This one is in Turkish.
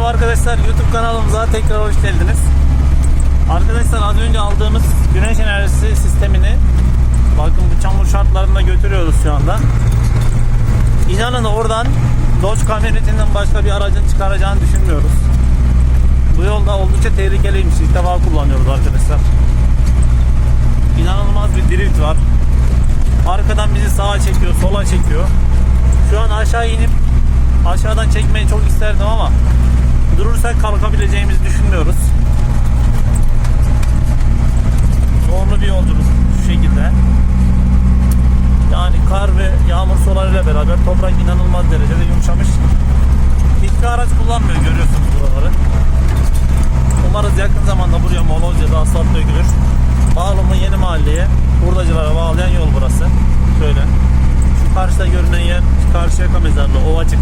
Merhaba arkadaşlar YouTube kanalımıza tekrar hoş geldiniz. Arkadaşlar az önce aldığımız güneş enerjisi sistemini bakın bu çamur şartlarında götürüyoruz şu anda. İnanın oradan Dodge kamyonetinden başka bir aracın çıkaracağını düşünmüyoruz. Bu yolda oldukça tehlikeliymiş. İlk defa kullanıyoruz arkadaşlar. İnanılmaz bir drift var. Arkadan bizi sağa çekiyor, sola çekiyor. Şu an aşağı inip aşağıdan çekmeyi çok isterdim ama durursak kalkabileceğimizi düşünmüyoruz. Zorlu bir yolculuk şu şekilde. Yani kar ve yağmur sularıyla beraber toprak inanılmaz derecede yumuşamış. Hiçbir araç kullanmıyor görüyorsunuz buraları. Umarız yakın zamanda buraya Molozca'da asfalt dökülür. Bağlamı yeni mahalleye, hurdacılara bağlayan yol burası. Şöyle. Şu karşıda görünen yer Karşıyaka mezarlığı, Ovacık.